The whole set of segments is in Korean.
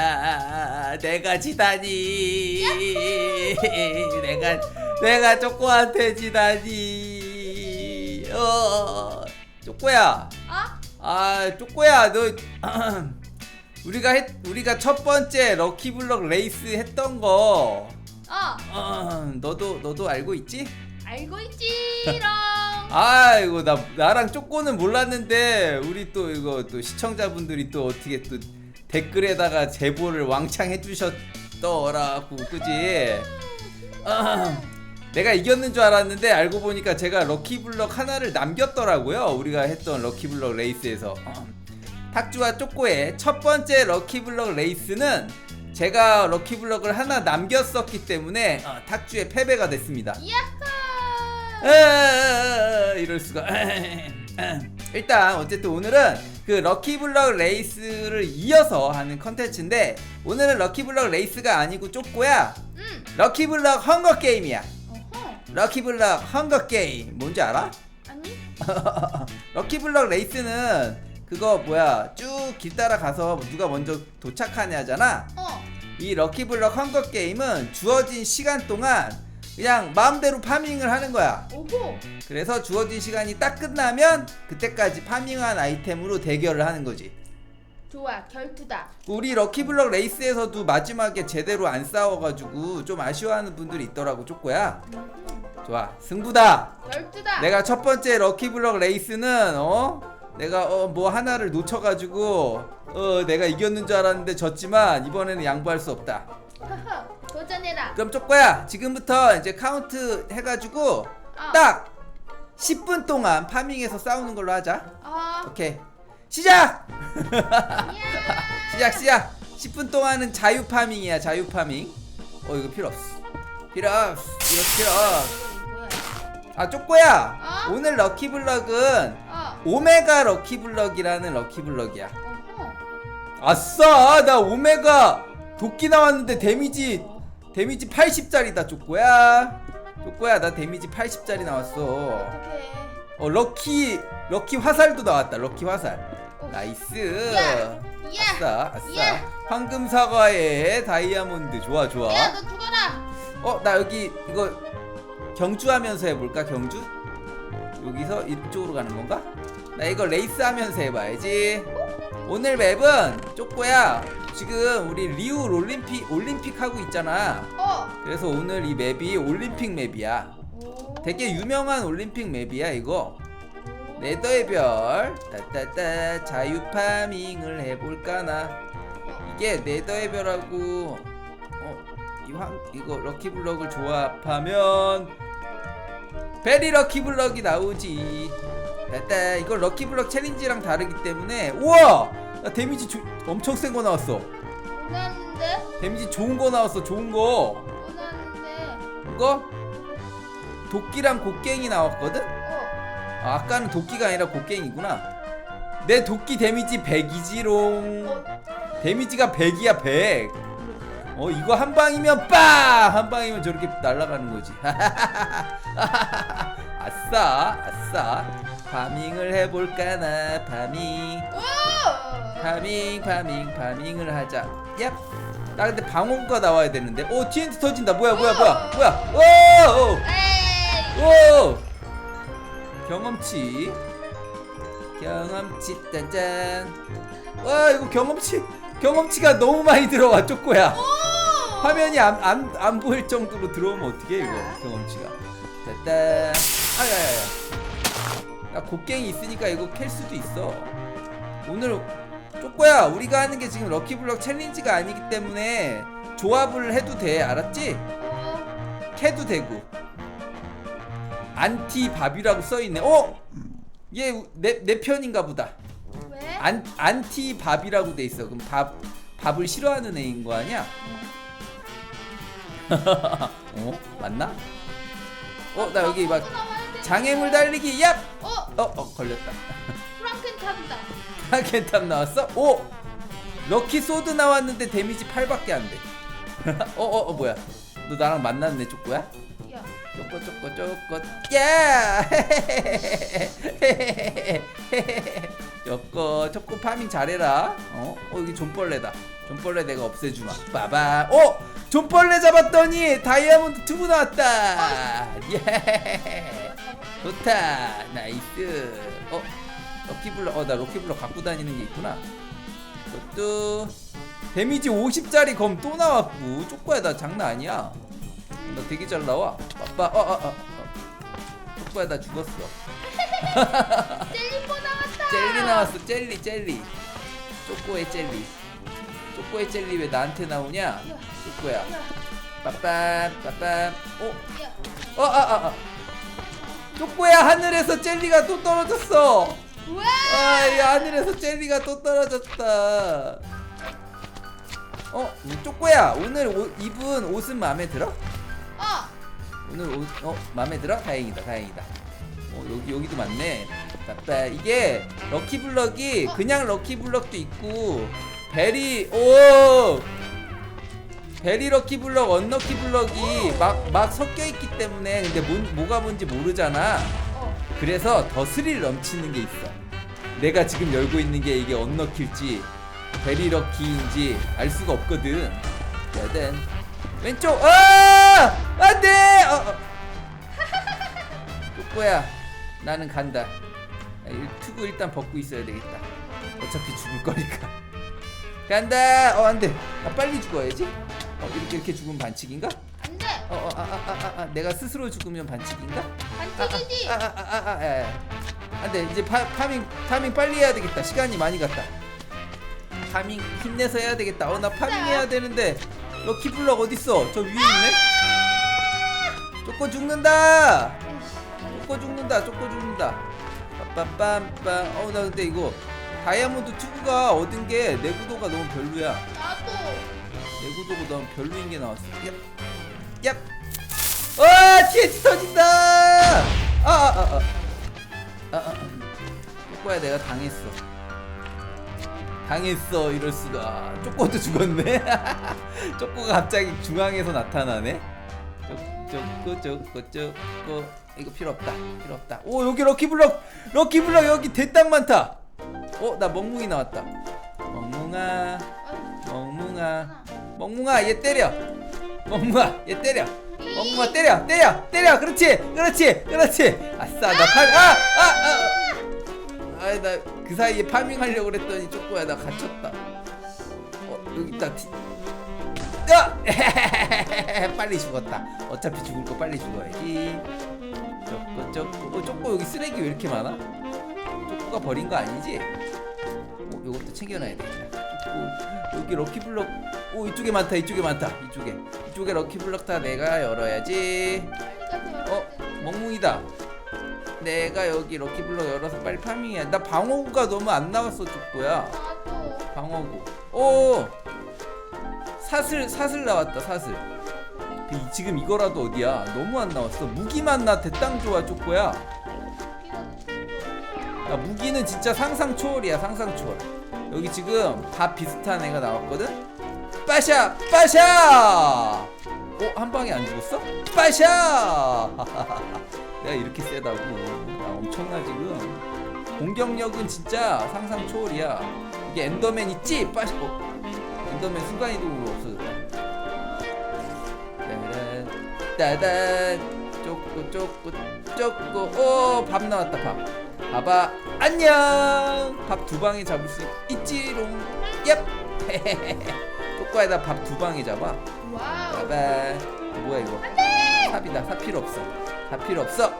으아, 내가 지다니. 내가 내가 쪼꼬한테 지다니. 어 쪼꼬야. 어? 아 쪼꼬야 너 우리가 했 우리가 첫 번째 럭키블럭 레이스 했던 거. 어. 어, 너도 너도 알고 있지? 알고 있지롱 아이고 나 나랑 쪼꼬는 몰랐는데 우리 또 이거 또 시청자분들이 또 어떻게 또 댓글에다가 제보를 왕창 해주셨더라고 그지? 아, 내가 이겼는 줄 알았는데 알고 보니까 제가 럭키블럭 하나를 남겼더라고요. 우리가 했던 럭키블럭 레이스에서. 어. 탁주와 쪼꼬의 첫 번째 럭키블럭 레이스는 제가 럭키블럭을 하나 남겼었기 때문에 어, 탁주의 패배가 됐습니다. 야호 에, 이럴 수가. 일단 어쨌든 오늘은 그 럭키블럭 레이스를 이어서 하는 컨텐츠인데 오늘은 럭키블럭 레이스가 아니고 쪼꼬야. 응 럭키블럭 헝거 게임이야. 어허 럭키블럭 헝거 게임 뭔지 알아? 아니 럭키블럭 레이스는 그거 뭐야 쭉 길 따라 가서 누가 먼저 도착하냐잖아. 어 이 럭키블럭 헝거 게임은 주어진 시간 동안 그냥 마음대로 파밍을 하는 거야. 오호 그래서 주어진 시간이 딱 끝나면 그때까지 파밍한 아이템으로 대결을 하는 거지. 좋아 결투다 우리 럭키블럭 레이스에서도 마지막에 제대로 안 싸워가지고 좀 아쉬워하는 분들이 있더라고 쪼꼬야. 좋아 승부다. 결투다 내가 첫 번째 럭키블럭 레이스는 어 내가 어 뭐 하나를 놓쳐가지고 어 내가 이겼는 줄 알았는데 졌지만 이번에는 양보할 수 없다. 허허 도전해라. 그럼 쪼꼬야. 지금부터 이제 카운트 해가지고 어. 딱 10분 동안 파밍해서 싸우는 걸로 하자. 어. 오케이. 시작! 이야 시작 시작. 10분 동안은 자유 파밍이야 자유 파밍. 어 이거 필요 없어. 필요 없어. 이거 필요 없어. 이거 뭐야 아 쪼꼬야. 어? 오늘 럭키블럭은 어. 오메가 럭키블럭이라는 럭키블럭이야. 어허. 아싸 나 오메가 도끼 나왔는데 데미지 데미지 80짜리다 쪼꼬야. 쪼꼬야 나 데미지 80짜리 나왔어. 어떡해. 어 럭키 럭키 화살도 나왔다 럭키 화살. 어. 나이스. 야, 아싸 아싸. 야. 황금 사과에 다이아몬드. 좋아 좋아. 야 너 죽어라. 어 나 여기 이거 경주하면서 해볼까 경주? 여기서 이쪽으로 가는 건가? 나 이거 레이스 하면서 해봐야지. 오늘 맵은 쪼꼬야 지금 우리 리우 올림픽 올림픽 하고 있잖아. 어. 그래서 오늘 이 맵이 올림픽 맵이야. 오. 되게 유명한 올림픽 맵이야 이거. 네더의 별 따따따 자유 파밍을 해볼까나. 이게 네더의 별하고 어 이 황 이거 럭키블럭을 조합하면 베리 럭키블럭이 나오지. 따따 이거 럭키블럭 챌린지랑 다르기 때문에. 우와 나 데미지 조, 엄청 센 거 나왔어 원하는데 데미지 좋은 거 나왔어 좋은 거 원하는데 이거 도끼랑 곡괭이 나왔거든 어 아, 아까는 도끼가 아니라 곡괭이구나. 내 도끼 데미지 100이지롱. 어, 데미지가 100이야 100. 어 이거 한 방이면 빵! 한 방이면 저렇게 날아가는 거지. 아싸 아싸. 파밍을 해볼까나 파밍 오! 파밍 파밍 파밍을 하자. 얍. 나 근데 방어구가 나와야 되는데. 오 TNT 터진다. 뭐야 뭐야 뭐야 뭐야. 오! 오! 경험치 경험치 짠짠 와 이거 경험치 경험치가 너무 많이 들어와 쪼꼬야 화면이 안, 안, 안 보일 정도로 들어오면 어떡해 이거 경험치가 짠짠 아야야야 나 곡괭이 있으니까 이거 캘 수도 있어 오늘 쪼꼬야 우리가 하는 게 지금 럭키블럭 챌린지가 아니기 때문에 조합을 해도 돼 알았지? 어, 캐도 되고 안티 밥이라고 써 있네. 어? 얘내 내 편인가 보다. 왜? 안 안티 밥이라고 돼 있어. 그럼 밥 밥을 싫어하는 애인 거 아니야? 어? 맞나? 어, 나 여기 막 장애물 달리기 얍. 어, 어, 어 걸렸다. 프랑켄탑이다. 캔탑 나왔어? 오! 럭키 소드 나왔는데 데미지 8밖에 안 돼. 어, 어, 어 뭐야? 너 나랑 만났네, 쪼꼬야? 야, 쪼꼬 쪼꼬 쪼꼬 야! 여거 초코 파밍 잘해라 어? 어 여기 존벌레다 존벌레 내가 없애주마 빠바 어? 존벌레 잡았더니 다이아몬드 튜브 나왔다 예 좋다 나이스 어? 럭키블럭 어나 럭키블럭 갖고 다니는 게 있구나 이것도 데미지 50짜리 검 또 나왔고 쪼꼬야 나 장난 아니야 나 되게 잘 나와 빠빠 어어어 어, 어, 어. 쪼꼬야 나 죽었어 젤리포 나왔다. 젤리 나왔어 젤리 젤리 쪼꼬의 젤리 쪼꼬의 젤리 왜 나한테 나오냐 야, 쪼꼬야 야, 빠빰 빠빰 어? 야. 어? 아, 아, 아. 쪼꼬야 하늘에서 젤리가 또 떨어졌어 왜? 아, 이 하늘에서 젤리가 또 떨어졌다. 어, 이 쪼꼬야, 오늘 옷, 입은 옷은 마음에 들어? 어. 오늘 옷, 어, 마음에 들어? 다행이다, 다행이다. 어, 여기, 여기도 많네. 맞다. 이게 럭키블럭이 어? 그냥 럭키블럭도 있고, 베리, 오! 베리 럭키 블럭, 언럭키 블럭이 막, 막 섞여 있기 때문에, 근데 뭔, 뭐가 뭔지 모르잖아. 어. 그래서 더 스릴 넘치는 게 있어. 내가 지금 열고 있는 게 이게 언럭키일지 베리럭키인지 알 수가 없거든. 여든 왼쪽 아 안돼. 어, 어. 쪼꼬야 나는 간다. 야, 이 투구 일단 벗고 있어야 되겠다. 어차피 죽을 거니까. 간다. 어 안돼. 아, 빨리 죽어야지. 어 이렇게 이렇게 죽으면 반칙인가? 안 돼. 어어아아아 아, 아, 아, 내가 스스로 죽으면 반칙인가? 반칙이지. 아, 아, 아, 아, 아, 아. 안돼 이제 파, 파밍 파밍 빨리 해야 되겠다 시간이 많이 갔다 파밍 힘내서 해야 되겠다 어 나 파밍 해야 되는데 럭키 블럭 어딨어 저 위에 있네 쪼꼬 죽는다 쪼꼬 죽는다 쪼꼬 죽는다 빠빰빰빰 어나 근데 이거 다이아몬드 튜브가 얻은 게 내구도가 너무 별로야 나도. 내구도가 너무 별로인 게 나왔어 얍. 얍! 와 TNT 터진다! 아 아 아 아. 아, 아, 아. 쪼꼬야 내가 당했어. 당했어 이럴 수가. 쪼꼬도 죽었네. 쪼꼬가 갑자기 중앙에서 나타나네. 쪼꼬 쪼꼬 쪼꼬 이거 필요 없다. 필요 없다. 오 여기 럭키블럭! 럭키블럭 여기 대딱 많다! 어나 멍뭉이 나왔다. 멍뭉아. 멍뭉아 멍뭉아 얘 때려 멍뭉아 얘 때려 멍뭉아 때려 때려 때려 그렇지 그렇지 그렇지 아싸 나 파밍 아아아 아이 나 그 사이에 파밍하려고 그랬더니 쪼꼬야 나 갇혔다 어 여기 있다 티... 야! 빨리 죽었다 어차피 죽을 거 빨리 죽어야지 쪼꼬 쪼꼬 어 쪼꼬 여기 쓰레기 왜 이렇게 많아? 쪼꼬가 버린 거 아니지? 어, 요것도 챙겨놔야 되겠다. 오, 여기 럭키블럭. 오, 이쪽에 많다. 이쪽에 많다. 이쪽에. 이쪽에 럭키블럭 다 내가 열어야지. 어, 멍뭉이다. 내가 여기 럭키블럭 열어서 빨리 파밍해야. 나 방어구가 너무 안 나왔어, 쪽구야. 방어구. 오! 사슬, 사슬 나왔다, 사슬. 지금 이거라도 어디야? 너무 안 나왔어. 무기만 나 대땅 좋아, 쪽구야. 야, 무기는 진짜 상상 초월이야 상상 초월 여기 지금 다 비슷한 애가 나왔거든 빠샤 빠샤! 어? 한 방에 안 죽었어? 빠샤! 내가 이렇게 세다고. 나 엄청나 지금. 공격력은 진짜 상상 초월이야. 이게 엔더맨 있지? 빠샤! 어? 엔더맨 순간이동으로 없어졌다 따단 따단 쪼꼬 쪼꼬 쪼꼬 오밥 나왔다 밥. 봐봐. 안녕! 밥 두 방에 잡을 수 있지롱. 얍 쪼꼬에다 밥 두 방에 잡아. 와우. 봐봐 뭐야 이거? 삽이다. 삽 필요 없어. 삽 필요 없어.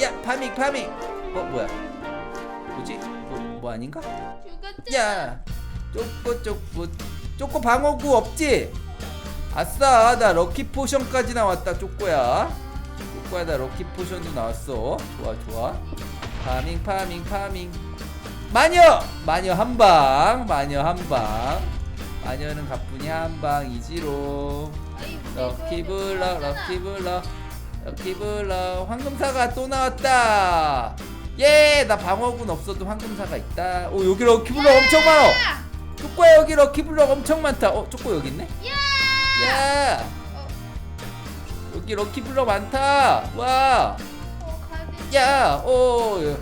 야 파밍 파밍. 어 뭐야? 뭐지? 뭐, 뭐 아닌가? 죽었지. 야 쪼꼬 쪼꼬 쪼꼬 방어구 없지? 아싸 나 럭키 포션까지 나왔다 쪼꼬야. 쪼꼬야 나 럭키 포션도 나왔어. 좋아 좋아. 파밍 파밍 파밍. 마녀! 마녀 한방 마녀 한방 마녀는 가뿐히 한방이지로. 럭키블럭 럭키블럭 럭키블럭 황금사가 또 나왔다. 예 나 방어군 없어도 황금사가 있다. 오 여기 럭키블럭 엄청 많아 야! 쪼꼬야 여기 럭키블럭 엄청 많다. 어 쪼꼬 여기 있네? 야! 야! 어, 여기 럭키블럭 많다. 어, 가야 돼. 와야 오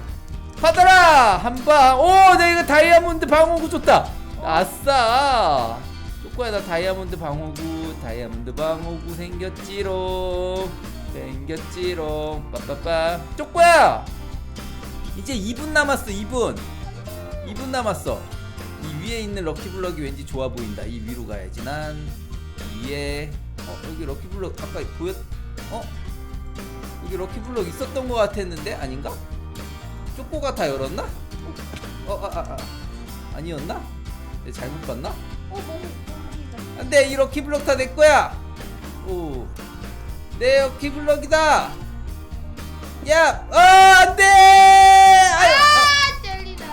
받아라! 한방 오 내 이거 다이아몬드 방어구 줬다 아싸! 쪼꼬야 나 다이아몬드 방어구 다이아몬드 방어구 생겼지롱. 생겼지롱. 빠빠빠. 쪼꼬야! 이제 2분 남았어 2분. 2분 남았어. 이 위에 있는 럭키블럭이 왠지 좋아 보인다. 이 위로 가야지 난. 위에. 어 여기 럭키블럭 아까 보였 어? 여기 럭키블럭 있었던 것 같았는데? 아닌가? 쪼꼬가 다 열었나? 어, 아, 아, 아. 아니었나? 내 잘못 봤나? 어 너무 너무 안돼 이 럭키 블럭 다 내 거야. 오, 내 럭키 블럭이다. 야, 어, 안돼. 아유, 아 젤리다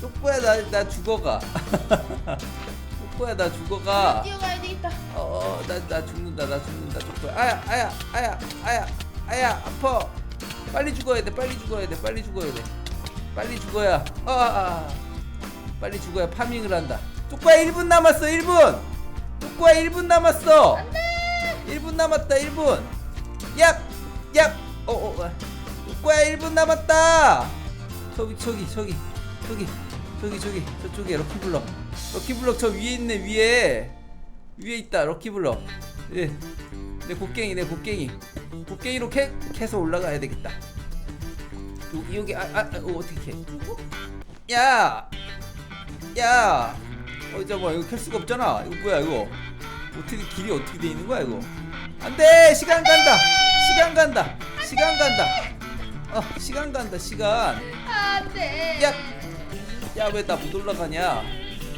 쪼꼬야 나 나 죽어가. 쪼꼬야 나 죽어가. 뛰어가야 되겠다 어, 나, 나 죽는다, 나 죽는다, 쪼꼬야. 아야, 아야, 아야, 아야, 아야, 아파. 빨리 죽어야 돼, 빨리 죽어야 돼, 빨리 죽어야 돼. 빨리 죽어야. 아, 아, 아. 빨리 죽어야 파밍을 한다. 쪼꼬야 1분 남았어, 1분. 쪼꼬야 1분 남았어. 안돼 1분 남았다, 1분. 얍, 얍. 어, 어, 어. 쪼꼬야 1분 남았다. 저기, 저기, 저기, 저기, 저기, 저기, 저쪽에 럭키블럭. 럭키블럭 저 위에 있네, 위에. 위에 있다, 럭키블럭. 예. 내 곡괭이, 내 곡괭이. 곡괭이로 캐, 캐서 올라가야 되겠다. 여기, 여기, 아, 아, 아, 어, 어떻게 캐? 야! 야! 어, 잠깐만, 이거 캘 수가 없잖아. 이거 뭐야, 이거? 어떻게, 길이 어떻게 돼 있는 거야, 이거? 안 돼! 시간 간다! 시간 간다! 시간 간다! 어, 시간 간다, 시간. 안돼 야! 야, 왜 나 못 올라가냐?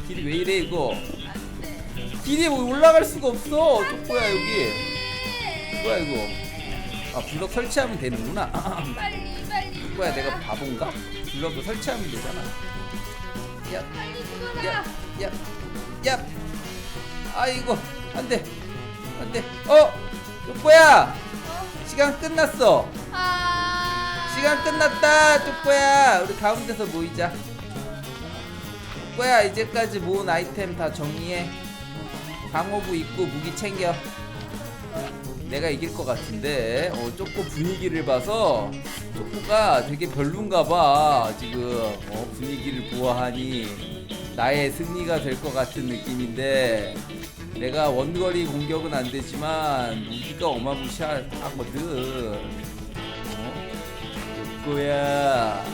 길이 왜 이래, 이거? 안돼 길이 뭐 올라갈 수가 없어. 쪼꼬야, 여기. 뭐야, 이거? 아, 블럭 설치하면 되는구나. 빨리 빨리 뭐야, 내가 바본가? 블럭을 설치하면 되잖아. 야, 빨리 야, 죽어라 야, 야. 아이고, 안 돼. 안 돼. 어! 쪼꼬야! 어? 시간 끝났어. 아 시간 끝났다, 쪼꼬야. 우리 가운데서 모이자. 쪼꼬야, 이제까지 모은 아이템 다 정리해. 방어구 입고 무기 챙겨. 내가 이길 것 같은데, 어, 쪼꼬 분위기를 봐서 쪼꼬가 되게 별론가 봐. 지금 어, 분위기를 보아하니 나의 승리가 될 것 같은 느낌인데. 내가 원거리 공격은 안 되지만 무기가 어마무시하거든. 어? 쪼꼬야.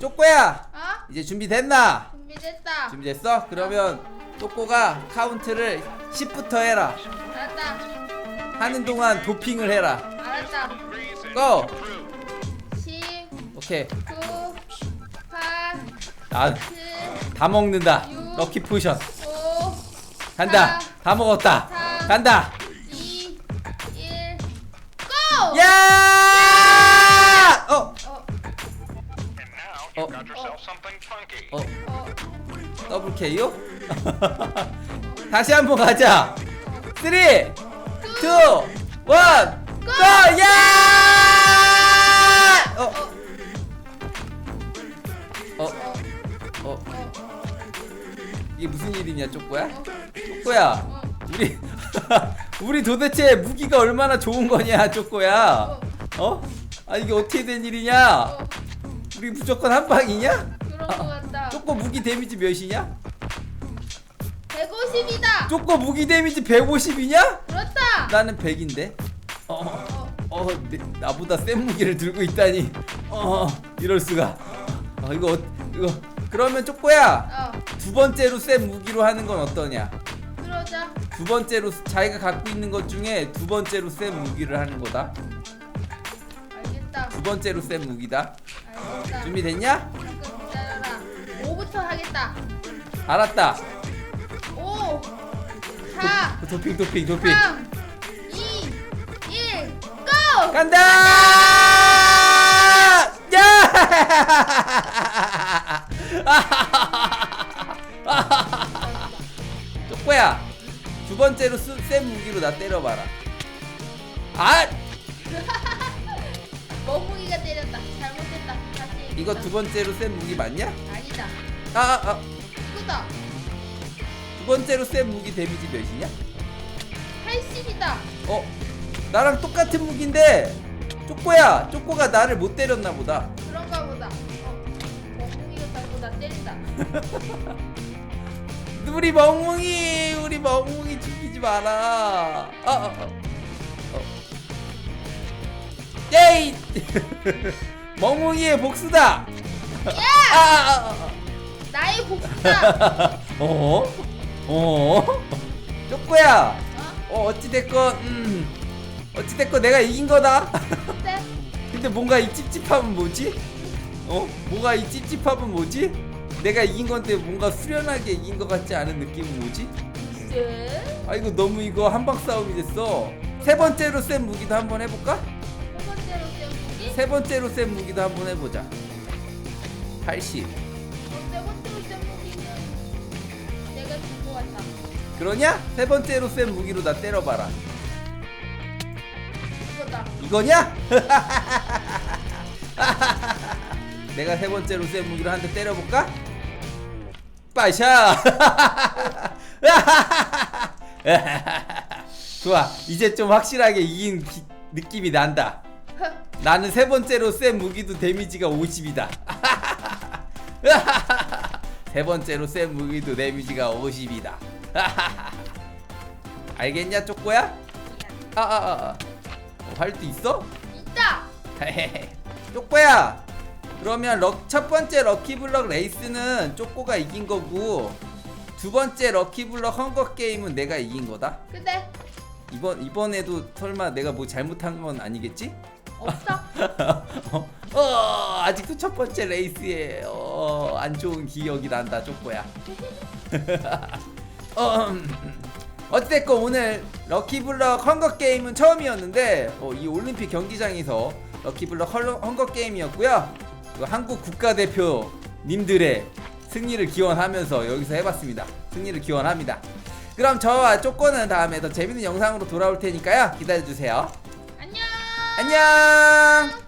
쪼꼬야. 어? 이제 준비됐나? 준비됐다 준비됐어? 그러면 쪼꼬가 카운트를 10부터 해라. 알았다 하는 동안 도핑을 해라. 알았다 고! 10 오케이. 9 8 아, 7 다 먹는다. 육. 럭키 포션. 5 간다. 사, 다 먹었다. 삼. 간다. 2 1 고! 야! 어, 어, And now you've got yourself something funky. 어, 어, 더블 KO? 다시 한번 가자. 3, 2, 1, 고! 야! 어, 어, 어, 어, 이게 무슨 일이냐, 쪼꼬야? 쪼꼬야, 어, 우리, 우리 도대체 무기가 얼마나 좋은 거냐, 쪼꼬야? 어? 아, 이게 어떻게 된 일이냐? 어, 우리 무조건 한 방이냐? 그런 거 같다. 쪼꼬 무기 데미지 몇이냐? 150이다. 쪼꼬 무기 데미지 150이냐? 그렇다. 나는 100인데. 어, 어, 어, 내- 나보다 센 무기를 들고 있다니. 어, 이럴 수가. 어, 이거 어- 이거 그러면 쪼꼬야 어, 두 번째로 센 무기로 하는 건 어떠냐? 그러자. 두 번째로 자기가 갖고 있는 것 중에 두 번째로 센 무기를 하는 거다. 알겠다. 두 번째로 센 무기다. 알겠다. 준비됐냐? 잠깐 기다려라. 5부터 하겠다. 알았다. 5 4 도, 도핑 도핑 도핑. 3 2 1 고! 간다! 야! 쪼꼬야 두 번째로 쓰, 센 무기로 나 때려봐라. 아 멍뭉이가 때렸다. 잘못했다. 다시. 이거 두 번째로 센 무기 맞냐? 아니다. 아, 아, 아. 이거다. 두 번째로 센 무기 데미지 몇이냐? 80이다. 어 나랑 똑같은 무기인데 쪼꼬야 쪼꼬가 나를 못 때렸나 보다 그런가 보다. 어, 멍뭉이가 자꾸 나 때린다. 우리 멍뭉이 우리 멍뭉이 죽이지 마라 어, 어, 어. 어. 예이 멍뭉이의 복수다 아, 아, 아, 나의 복수다. 아. 어? 어? 쪼꼬야 어? 어 어찌됐건 음 어찌됐건 내가 이긴 거다 네? 근데 뭔가 이 찝찝함은 뭐지? 어? 뭐가 이 찝찝함은 뭐지? 내가 이긴 건데 뭔가 수련하게 이긴 것 같지 않은 느낌은 뭐지? 네? 아 이거 너무 이거 한방 싸움이 됐어 세 번째로 센 무기도 한번 해볼까? 세 번째로 쌤 무기? 세 번째로 센 무기도 한번 해보자 80 그러냐? 세 번째로 센 무기로 나 때려봐라 이거다. 이거냐? 내가 세 번째로 센 무기로 한 대 때려볼까? 빠샤! 좋아 이제 좀 확실하게 이긴 기- 느낌이 난다 나는 세 번째로 센 무기도 데미지가 50이다 세 번째로 센 무기도 데미지가 50이다 알겠냐 쪼꼬야? 아아아 아, 아. 어, 활도 있어? 있다. 쪼꼬야 그러면 럭, 첫 번째 럭키블럭 레이스는 쪼꼬가 이긴 거고 두 번째 럭키블럭 헝거 게임은 내가 이긴 거다 근데 이번 이번에도 설마 내가 뭐 잘못한 건 아니겠지? 없어. 어, 어 아직도 첫 번째 레이스에 어, 안 좋은 기억이 난다 쪼꼬야 어, 음, 어찌됐건 오늘 럭키블럭 헝거 게임은 처음이었는데 어, 이 올림픽 경기장에서 럭키블럭 헐- 헝거 게임이었고요. 그 한국 국가대표 님들의 승리를 기원하면서 여기서 해봤습니다. 승리를 기원합니다. 그럼 저와 쪼꼬는 다음에 더 재밌는 영상으로 돌아올 테니까요. 기다려주세요. 안녕. 안녕